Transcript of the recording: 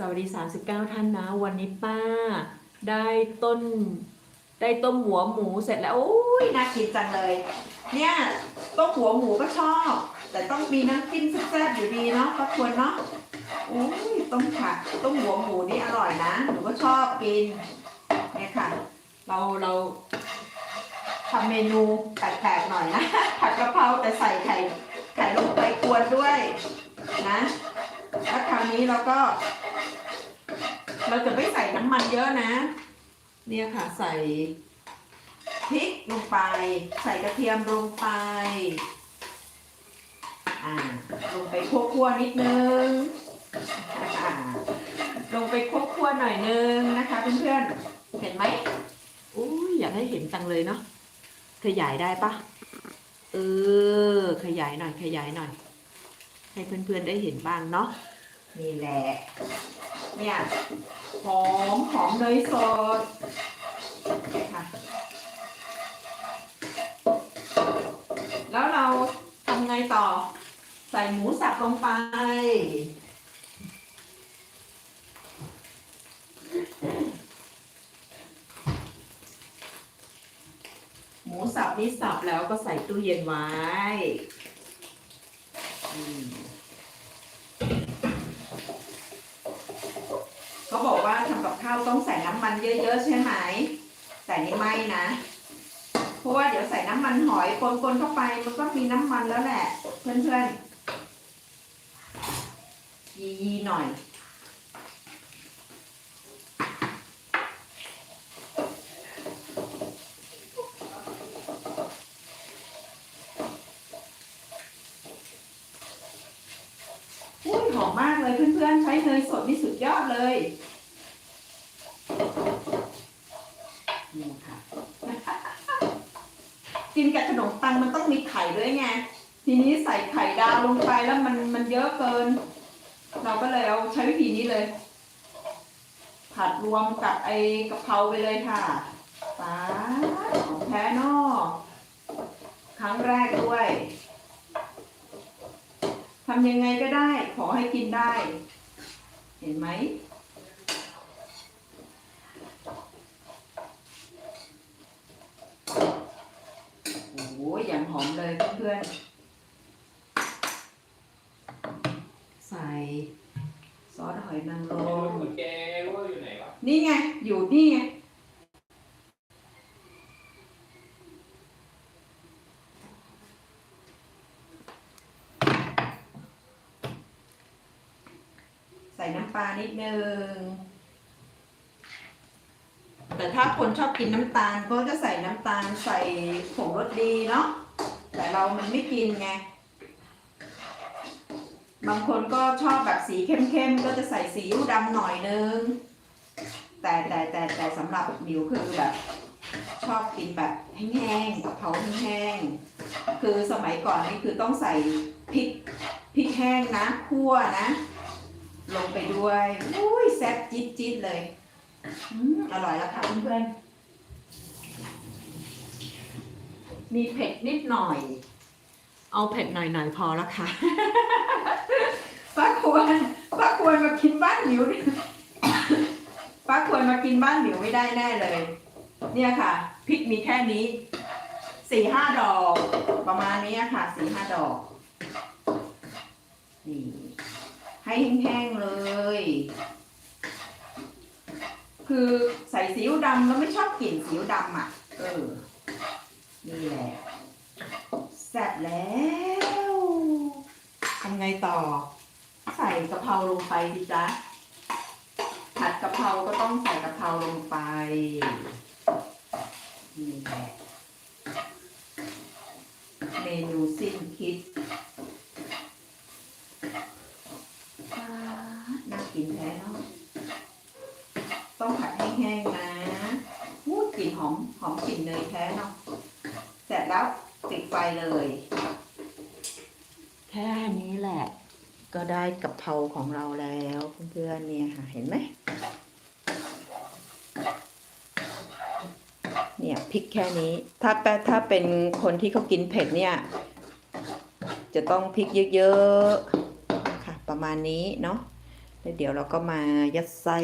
สวัสดี 39 ท่านนะ วันนี้ป้าได้ต้น ได้ต้มหัวหมูเสร็จแล้วโอ้ยน่ากินจังเลย เนี่ยต้มหัวหมูก็ชอบ แต่ต้องมีน้ำจิ้มแซ่บๆอยู่ดีเนาะก็ควรเนาะโอ้ยต้มผักต้มหัวหมูนี่อร่อยนะหนูก็ชอบกินเนี่ยค่ะ เราเราทำเมนูแปลกๆหน่อยนะผัดกะเพราแต่ใส่ไข่ไข่ลงไปกวนด้วยนะ แล้วคราวนี้เราก็ เราจะไม่ใส่น้ำมันเยอะนะ เนี่ยค่ะใส่พริกลงไป ใส่กระเทียมลงไป อ่า ลงไปคั่วๆนิดนึงอ่าลงไปคั่วๆหน่อยนึงนะคะเพื่อนๆ เห็นไหมอุ้ยอยากให้เห็นจังเลยเนาะขยายได้ปะเออ ขยายหน่อย ขยายหน่อย ให้เพื่อนๆได้เห็นบ้างเนาะ นี่แหละ เนี่ย หอม หอมเนยสดค่ะแล้วเราทำไงต่อ ใส่หมูสับลงไป หมูสับนี่สับแล้วก็ใส่ตู้เย็นไว้อืม เขาบอกว่าทำกับข้าวต้องใส่น้ำมันเยอะๆใช่ไหม แต่ไม่ไม่นะ เพราะว่าเดี๋ยวใส่น้ำมันหอยปนๆเข้าไปมันก็มีน้ำมันแล้วแหละ เพื่อนๆยีๆหน่อย มากเลยเพื่อนๆ ใช้เนยสดนี่สุดยอดเลยนี่ค่ะกินกับขนมปังมันต้องมีไข่ด้วยไง ทีนี้ใส่ไข่ดาวลงไปแล้วมันมันเยอะเกิน เราก็เลยเอาใช้วิธีนี้เลย ผัดรวมกับไอ้กะเพราไปเลยค่ะป้าของแท้นอครั้งแรกด้วยทำยังไง ให้กินได้ เห็นไหม โอ้โหอย่างหอมเลยเพื่อนๆใส่ซอสหอยนางรมเหมือนแกรู้ว่าอยู่ไหนวะนี่ไง อยู่นี่ไง น้ำปลานิดนึง แต่ถ้าคนชอบกินน้ำตาลก็จะใส่น้ำตาลใส่ผงรสดีเนาะ แต่เรามันไม่กินไง บางคนก็ชอบแบบสีเข้มๆ ก็จะใส่สีอิ๊วดำหน่อยนึง แต่แต่แต่แต่สำหรับมิวคือแบบชอบกินแบบแห้งๆกับเผาแห้งๆ คือสมัยก่อนนี่คือต้องใส่พริกพริกแห้งนะคั่วนะ ลงไปด้วยอุ้ยแซ่บจิ๊ดจิ๊ดเลยอืมอร่อยแล้วค่ะเพื่อนๆมีเผ็ดนิดหน่อย เอาเผ็ดหน่อยหน่อยๆพอแล้วค่ะ ป้าควรป้าควรมากินบ้านหิวนี่ป้าควรมากินบ้านหิวไม่ได้แน่เลย เนี่ยค่ะพริกมีแค่นี้สี่ห้าดอก ประมาณนี้ค่ะสี่ห้าดอกนี่ ให้แห้งๆเลย คือใส่ซีอิ๊วดำแล้วไม่ชอบกลิ่นซีอิ๊วดำอะ เออ นี่แหละแซ่บแล้วทำไงต่อ ใส่กะเพราลงไปดิจ๊ะผัดกะเพราก็ต้องใส่กะเพราลงไปนี่แหละเมนูสิ้นคิดอ่าน่ากินแท้เนาะ ต้องผัดแห้งๆนะพูด กลิ่นหอมหอมกลิ่นเนยแท้เนาะเสร็จแล้วปิดไฟเลย แค่นี้แหละ ก็ได้กะเพราของเราแล้วเพื่อนๆเนี่ยค่ะเห็นไหมเนี่ยพริกแค่นี้ ถ้าแปถ้าเป็นคนที่เขากินเผ็ดเนี่ย จะต้องพริกเยอะๆค่ะประมาณนี้เนาะแล้วเดี๋ยวเราก็มายัดไส้